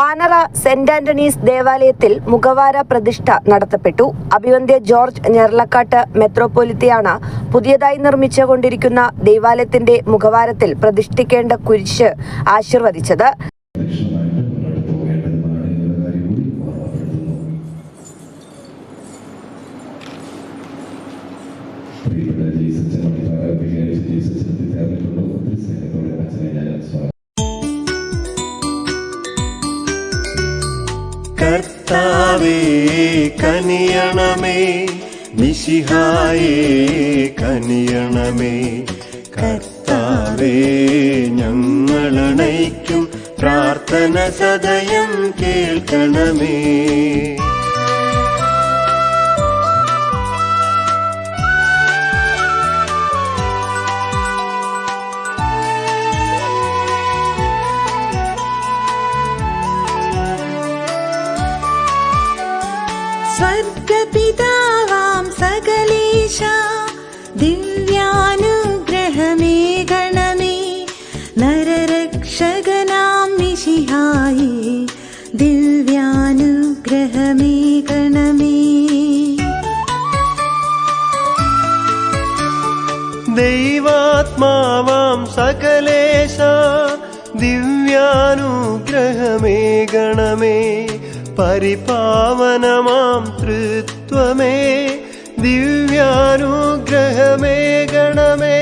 Anara saint Antony's ദേവാലയത്തിൽ മുഖവാര പ്രതിഷ്ഠ നടത്തപ്പെട്ടു. അഭിവന്ധ്യ George ഞെർലക്കാട്ട് മെത്രോപൊലിത്തയാണ് പുതിയതായി നിർമ്മിച്ചുകൊണ്ടിരിക്കുന്ന ദേവാലയത്തിന്റെ മുഖവാരത്തിൽ പ്രതിഷ്ഠിക്കേണ്ട കുരിശ് ആശീർവദിച്ചത്. കർത്താവേ കനിയണമേ. മിശിഹായേ കനിയണമേ. കർത്താവേ ഞങ്ങളണയ്ക്കും പ്രാർത്ഥന സദയം കേൾക്കണമേ. സകലേശ ദിവ്യാനുഗ്രഹമേ ഗണമേ. നരരക്ഷകനാം മിശിഹായേ ദിവ്യാനുഗ്രഹമേ ഗണമേ. ദൈവാത്മാവാം സകലേശ ദിവ്യാനുഗ്രഹമേ ഗണമേ. പരിപാവനമാം തൃത്വമേ. ദിവ്യാനുഗ്രഹമേ ഗണമേ.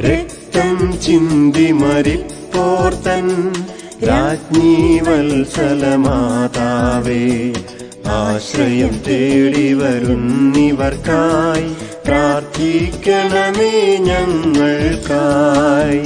രക്തം ചിന്തി മരിപ്പോർത്തൻ രാജ്ഞി വത്സലമാതാവേ ആശ്രയം തേടി വരുന്നിവർക്കായി പ്രാർത്ഥിക്കണമേ ഞങ്ങൾക്കായി.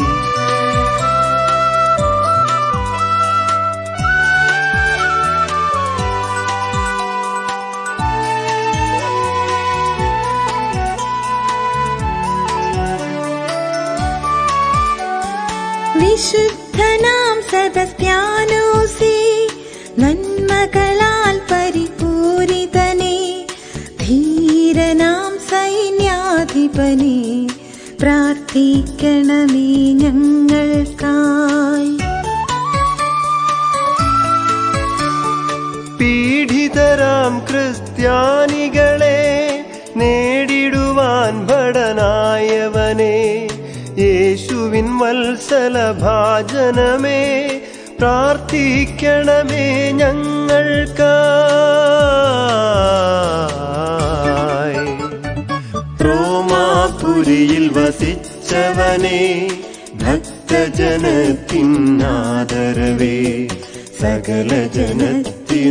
വിശുദ്ധനാം സദസ്യാനോസി. നന്മകളാൽ പരിപൂരിതനെ. ധീരനാം സൈന്യാധിപനെ. പ്രാർത്ഥിക്കണമേ ഞങ്ങൾക്കായി. പീഡിതരാം ക്രിസ്ത്യാനികളെ നേടിടുവാൻ ഭടനായവനെ. യേശുവിൻ വത്സല ഭാജനമേ പ്രാർത്ഥിക്കണമേ ഞങ്ങൾക്കായി. റോമാപുരിയിൽ വസിച്ചവനെ ഭക്തജനത്തിനാദരവേ സകല ജനത്തിനുമാശ്രയമേ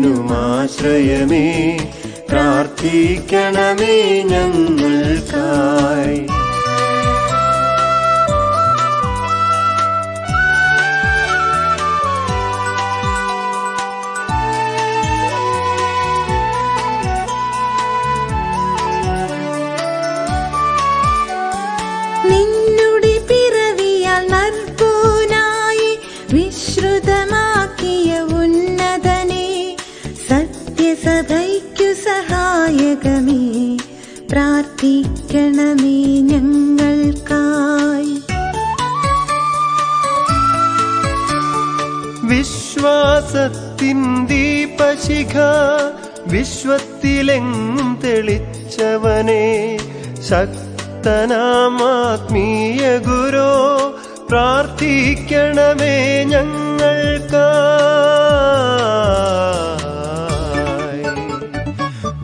പ്രാർത്ഥിക്കണമേ ഞങ്ങൾക്കായി. ദീപശിഖ വിശ്വത്തിലെങ്ങും തെളിച്ചവനെ ശക്തനാമാത്മീയ ഗുരോ പ്രാർത്ഥിക്കണമേ ഞങ്ങൾക്ക.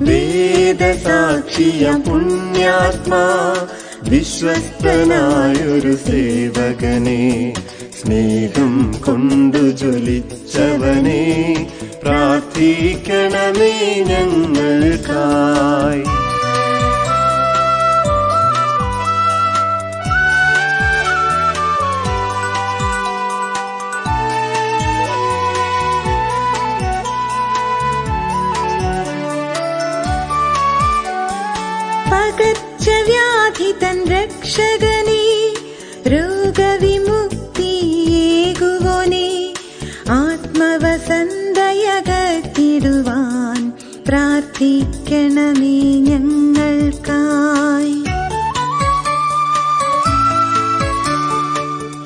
വേദസാക്ഷിയ പുണ്യാത്മാ വിശ്വസ്തനായൊരു സേവകനെ സ്നേഹം കൊണ്ടു ജ്വലിച്ചവനെ പ്രാർത്ഥിക്കണമേ ഞങ്ങൾക്കായി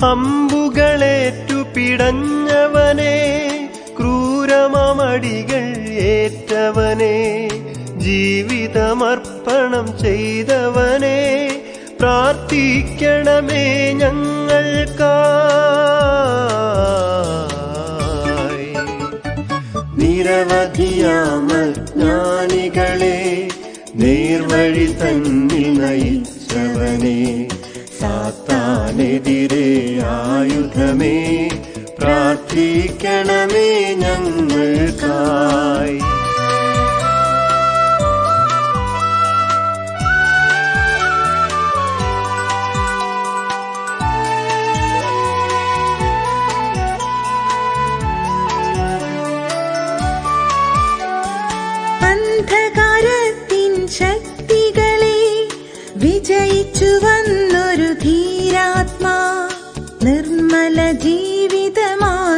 അമ്പുകളേറ്റു പിടഞ്ഞവനെ ക്രൂരമടികൾ ഏറ്റവനെ ജീവിതമർപ്പണം ചെയ്തവനെ പ്രാർത്ഥിക്കണമേ ഞങ്ങൾക്കായി. നിരവധിയാമ ജ്ഞാനികളെ നേർവഴി തന്നിൽ നയിച്ചവനെ സാത്താനെതിരെ ആയുധമേ പ്രാർത്ഥിക്കണമേ ഞങ്ങൾക്കായി.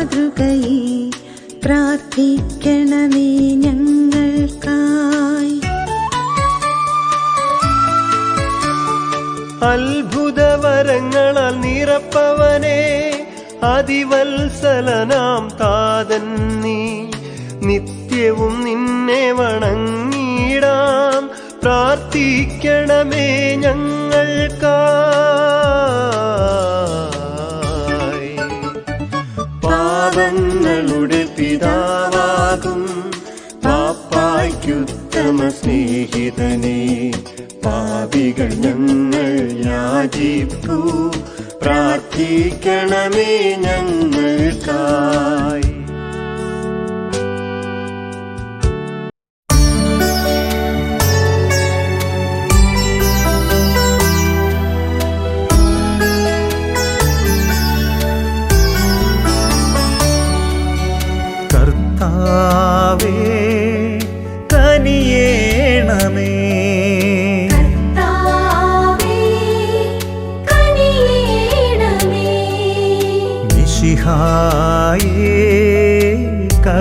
മാതൃകയെ പ്രാർത്ഥിക്കണമേ ഞങ്ങൾക്കായി. അത്ഭുതവരങ്ങളാൽ നിറപ്പവനെ അതിവത്സലനാം താതൻ നീ. നിത്യവും നിന്നെ വണങ്ങിടാം പ്രാർത്ഥിക്കണമേ ഞങ്ങൾക്കായി. പാപങ്ങളുടെ പിതാവാകും. പാപ്പായ്ക്കുത്തമ സ്നേഹിതനെ പാപികൾ ഞങ്ങൾ യാചിപ്പൂ. പ്രാർത്ഥിക്കണമേ ഞങ്ങൾക്കായി.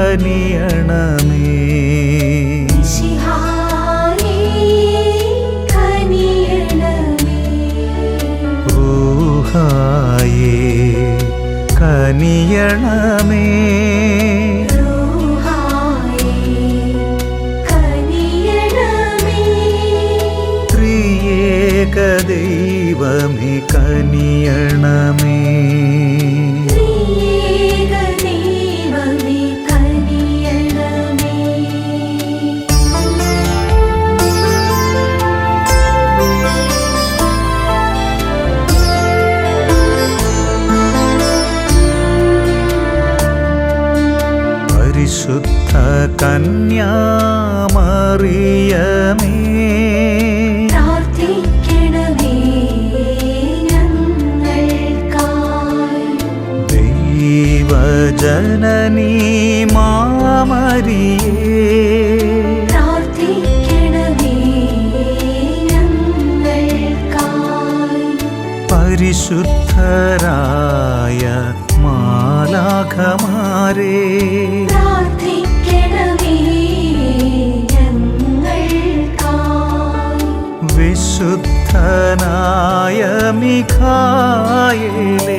കനിയണമേ. ഊഹായേ കനിയണമേ. ദൈവമേ കനിയണമേ. ദൈവജനനീ മാമരിയേ. പരിശുദ്ധരായ മാലാഖമാരേ. വിശുദ്ധനായ മിഖായേലേ.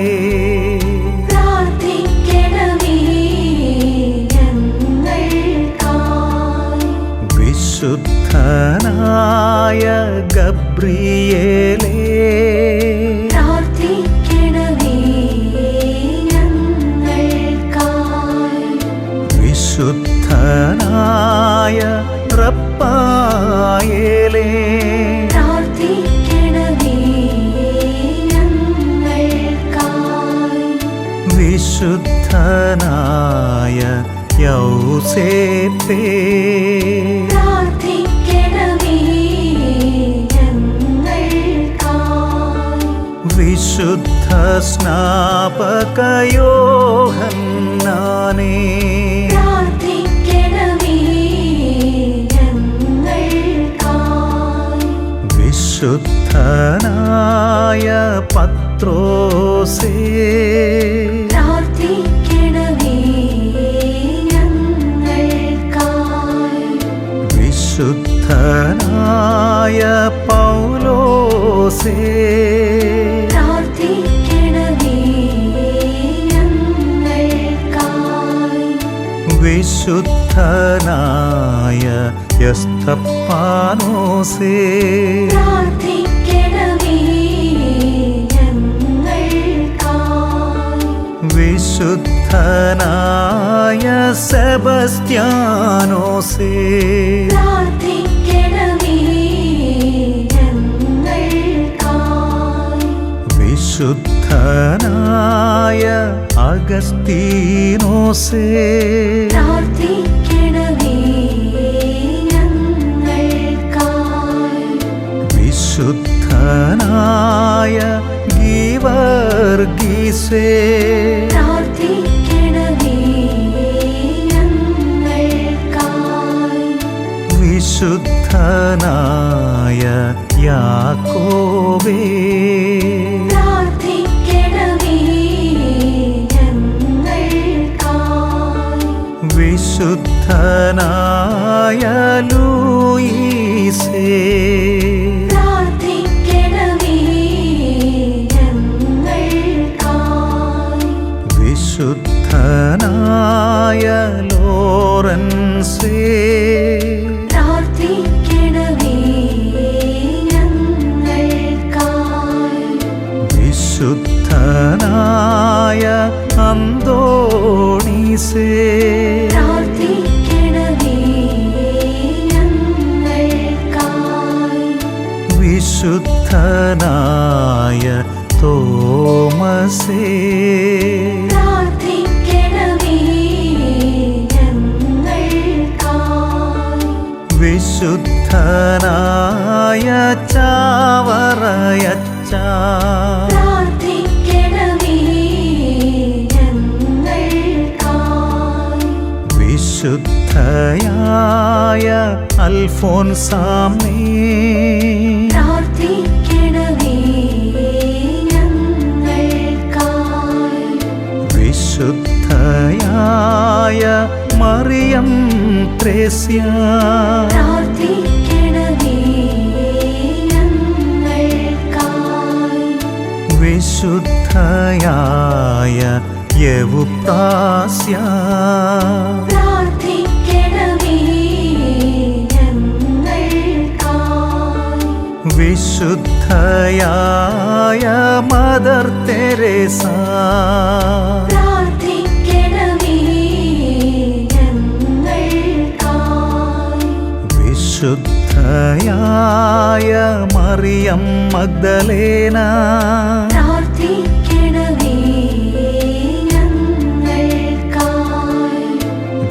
ഗബ്രിയേലേ. വിശുദ്ധനായ റപ്പായേലേ വിശുദ്ധനായ യൗസേപ്പേ. വിശുദ്ധ സ്നാപകയോഹന്നാനേ വിശുദ്ധനായ പത്രോസേ. വിശുദ്ധനായ പൗലോസേ. വിശുദ്ധനായ യസ്തപ്പാനോസേ വിശുദ്ധനായ സെബസ്ത്യാനോസേ. വിശുദ്ധനായ അഗസ്തീനോസേ വിശുദ്ധനായ ഗീവർഗീസേ. വിശുദ്ധനായ യാക്കോബേ. വിശുദ്ധനായ അന്തോണീസേ. വിശുദ്ധനായ തോമസേ. വിശുദ്ധനായ ചാവറയച്ച. വിശുദ്ധയായ അൽഫോൻസാമേ. വിശുദ്ധയായ മറിയം ത്രേസ്യ. വിശുദ്ധയായ യവുപ്രാസ്യ വിശുദ്ധയായ മദർ തെരേസ. വിശുദ്ധയായ മറിയം മഗ്ദലേന.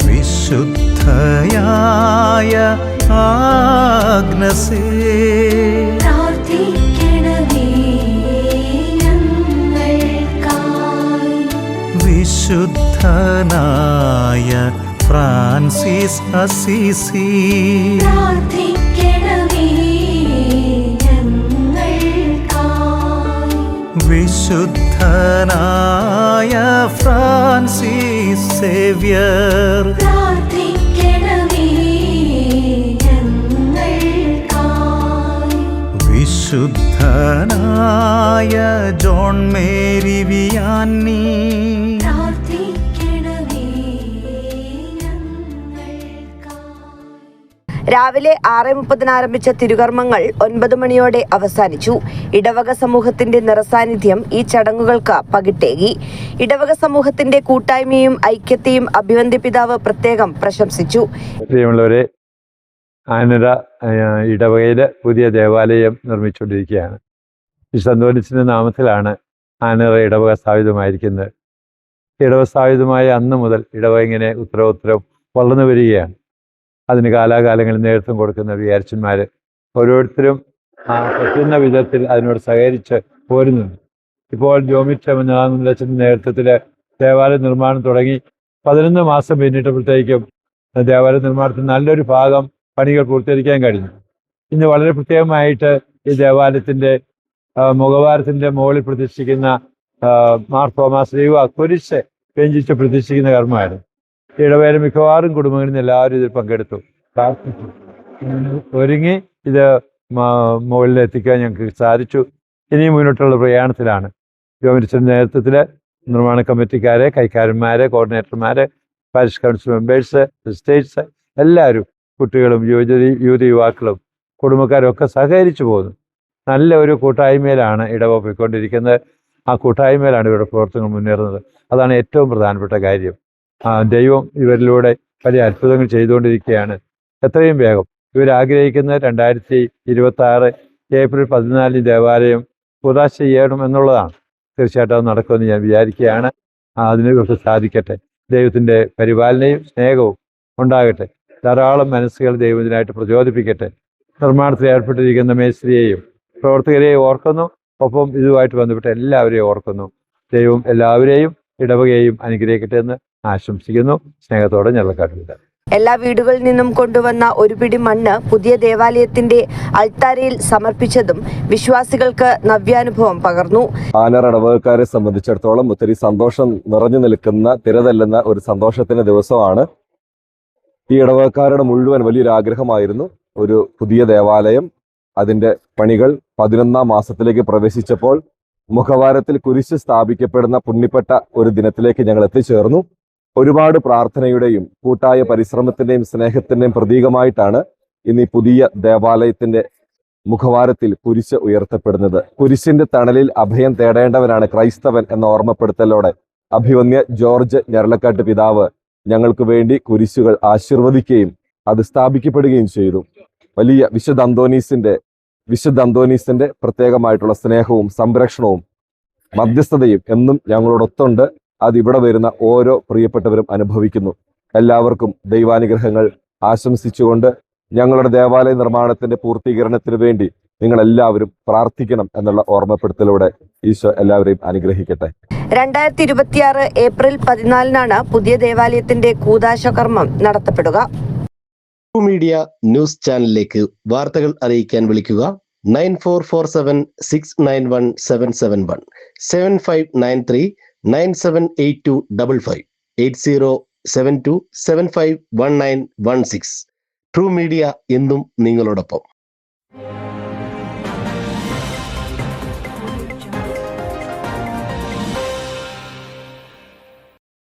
വിശുദ്ധയായ ആഗ്നസേ. വിശുദ്ധനായ ഫ്രാൻസിസ് അസിസി. വിശുദ്ധനായ ഫ്രാൻസിസ് സേവ്യർ. വിശുദ്ധനായ രാവിലെ ആറ് മുപ്പതിന് ആരംഭിച്ച തിരുകർമ്മങ്ങൾ ഒൻപത് മണിയോടെ അവസാനിച്ചു. ഇടവക സമൂഹത്തിന്റെ നിറസാന്നിധ്യം ഈ ചടങ്ങുകൾക്ക് പകിട്ടേകി. ഇടവക സമൂഹത്തിന്റെ കൂട്ടായ്മയും ഐക്യത്തെയും അഭിവന്ദ്യ പിതാവ് പ്രത്യേകം പ്രശംസിച്ചു. പ്രിയമുള്ളവരെ ആനര ഇടവകയിലെ പുതിയ ദേവാലയം നിർമ്മിച്ചുകൊണ്ടിരിക്കുകയാണ്. ഈ സന്തോലിച്ചിന്റെ നാമത്തിലാണ് ആനറ ഇടവക സ്ഥാപിതമായിരിക്കുന്നത്. ഇടവ സ്ഥാപിതമായ അന്ന് മുതൽ ഇടവക ഇങ്ങനെ ഉത്തരോത്തരം വളർന്നു വരികയാണ്. അതിന് കാലാകാലങ്ങളിൽ നേതൃത്വം കൊടുക്കുന്ന വിചാരിച്ചന്മാർ ഓരോരുത്തരും പറ്റുന്ന വിധത്തിൽ അതിനോട് സഹകരിച്ച് പോരുന്നുണ്ട് ഇപ്പോൾ ജോമിറ്റ് മുന്നാമച്ചന്റെ നേതൃത്വത്തിൽ ദേവാലയ നിർമ്മാണം തുടങ്ങി പതിനൊന്ന് മാസം പിന്നിട്ടപ്പോഴത്തേക്കും ദേവാലയ നിർമ്മാണത്തിൽ നല്ലൊരു ഭാഗം പണികൾ പൂർത്തീകരിക്കാൻ കഴിഞ്ഞു. ഇന്ന് വളരെ പ്രത്യേകമായിട്ട് ഈ ദേവാലയത്തിന്റെ മുഖവാരത്തിന്റെ മുകളിൽ പ്രതിഷ്ഠിക്കുന്ന മാർത്തോമാ ശ്രീവ കുരിശ് വ്യഞ്ചിച്ച് പ്രതിഷ്ഠിക്കുന്ന കർമ്മമായിരുന്നു. ഇടവേല മിക്കവാറും കുടുംബങ്ങളിൽ എല്ലാവരും ഇതിൽ പങ്കെടുത്തു. ഒരുങ്ങി ഇത് മ- മുകളിൽ എത്തിക്കാൻ ഞങ്ങൾക്ക് സാധിച്ചു. ഇനിയും മുന്നോട്ടുള്ള പ്രയാണത്തിലാണ്. ജോമിരിച്ചന്റെ നേതൃത്വത്തിൽ നിർമ്മാണ കമ്മിറ്റിക്കാരെ കൈക്കാരന്മാരെ കോർഡിനേറ്റർമാരെ പാരിഷ് കൗൺസിൽ മെമ്പേഴ്സ് സ്റ്റേറ്റ്സ് എല്ലാവരും കുട്ടികളും യുവജ യുവതി യുവാക്കളും കുടുംബക്കാരും ഒക്കെ സഹകരിച്ചു പോകുന്നു. നല്ല ഒരു കൂട്ടായ്മയിലാണ് ഇടവ പോയിക്കൊണ്ടിരിക്കുന്നത്. ആ കൂട്ടായ്മയിലാണ് ഇവരുടെ പ്രവർത്തനങ്ങൾ മുന്നേറുന്നത്. അതാണ് ഏറ്റവും പ്രധാനപ്പെട്ട കാര്യം. ദൈവം ഇവരിലൂടെ വലിയ അത്ഭുതങ്ങൾ ചെയ്തുകൊണ്ടിരിക്കുകയാണ്. എത്രയും വേഗം. ഇവരാഗ്രഹിക്കുന്ന രണ്ടായിരത്തി ഇരുപത്തി ആറ് ഏപ്രിൽ പതിനാലിന് ദേവാലയം പുതാശ ചെയ്യണം എന്നുള്ളതാണ്. തീർച്ചയായിട്ടും അത് നടക്കുമെന്ന് ഞാൻ വിചാരിക്കുകയാണ്. അതിനെക്കുറിച്ച് അതിന് സാധിക്കട്ടെ. ദൈവത്തിന്റെ പരിപാലനയും സ്നേഹവും ഉണ്ടാകട്ടെ. ധാരാളം മനസ്സുകൾ ദൈവത്തിനായിട്ട് പ്രചോദിപ്പിക്കട്ടെ. നിർമ്മാണത്തിൽ ഏർപ്പെട്ടിരിക്കുന്ന മേസ്ത്രിയെയും പ്രവർത്തകരെയും ഓർക്കുന്നു. ഒപ്പം ഇതുമായിട്ട് ബന്ധപ്പെട്ട എല്ലാവരെയും ഓർക്കുന്നു. ദൈവം എല്ലാവരെയും ഇടവകയെയും അനുഗ്രഹിക്കട്ടെ എന്ന് ആശംസിക്കുന്നു. സ്നേഹത്തോടെ ഞെള്ളക്കാട്ടില്ല എല്ലാ വീടുകളിൽ നിന്നും കൊണ്ടുവന്ന ഒരു പിടി മണ്ണ് പുതിയ ദേവാലയത്തിന്റെ അൾത്താരയിൽ സമർപ്പിച്ചതും വിശ്വാസികൾക്ക് നവ്യാനുഭവം പകർന്നു. ആനർ ഇടവകക്കാരെ സംബന്ധിച്ചിടത്തോളം ഒത്തിരി സന്തോഷം നിറഞ്ഞു നിൽക്കുന്ന തിരതല്ലുന്ന ഒരു സന്തോഷത്തിന്റെ ദിവസമാണ്. ഈ ഇടവകക്കാരുടെ മുഴുവൻ വലിയൊരു ആഗ്രഹമായിരുന്നു ഒരു പുതിയ ദേവാലയം. അതിന്റെ പണികൾ പതിനൊന്നാം മാസത്തിലേക്ക് പ്രവേശിച്ചപ്പോൾ മുഖവാരത്തിൽ കുരിശ് സ്ഥാപിക്കപ്പെടുന്ന പുണ്യപ്പെട്ട ഒരു ദിനത്തിലേക്ക് ഞങ്ങൾ എത്തിച്ചേർന്നു. ഒരുപാട് പ്രാർത്ഥനയുടെയും കൂട്ടായ പരിശ്രമത്തിന്റെയും സ്നേഹത്തിന്റെയും പ്രതീകമായിട്ടാണ് ഇന്ന് ഈ പുതിയ ദേവാലയത്തിന്റെ മുഖവാരത്തിൽ കുരിശ് ഉയർത്തപ്പെടുന്നത്. കുരിശിന്റെ തണലിൽ അഭയം തേടേണ്ടവനാണ് ക്രൈസ്തവൻ എന്ന ഓർമ്മപ്പെടുത്തലോടെ അഭിവന്യ ജോർജ് ഞരളക്കാട്ട് പിതാവ് ഞങ്ങൾക്ക് വേണ്ടി കുരിശുകൾ ആശീർവദിക്കുകയും അത് സ്ഥാപിക്കപ്പെടുകയും ചെയ്തു. വലിയ വിശുദ്ധ അന്തോനീസിന്റെ വിശുദ്ധ അന്തോനീസിന്റെ പ്രത്യേകമായിട്ടുള്ള സ്നേഹവും സംരക്ഷണവും മധ്യസ്ഥതയും എന്നും ഞങ്ങളോടൊത്തുണ്ട്. അത് ഇവിടെ വരുന്ന ഓരോ പ്രിയപ്പെട്ടവരും അനുഭവിക്കുന്നു. എല്ലാവർക്കും ദൈവാനുഗ്രഹങ്ങൾ ആശംസിച്ചുകൊണ്ട് ഞങ്ങളുടെ ദേവാലയ നിർമ്മാണത്തിന്റെ പൂർത്തീകരണത്തിന് വേണ്ടി നിങ്ങൾ എല്ലാവരും പ്രാർത്ഥിക്കണം എന്നുള്ള ഓർമ്മപ്പെടുത്തലൂടെ ഈശോ എല്ലാവരെയും അനുഗ്രഹിക്കട്ടെ. രണ്ടായിരത്തി ഇരുപത്തിയാറ് ഏപ്രിൽ പതിനാലിനാണ് പുതിയ ദേവാലയത്തിന്റെ കൂതാശ കർമ്മം നടത്തപ്പെടുക മീഡിയ ന്യൂസ് ചാനലിലേക്ക് വാർത്തകൾ അറിയിക്കാൻ വിളിക്കുക. Nine four four seven six nine one seven seven one seven five nine three nine seven eight two double five eight zero seven two seven five one nine one six. True media എന്നും നിങ്ങളോടൊപ്പം.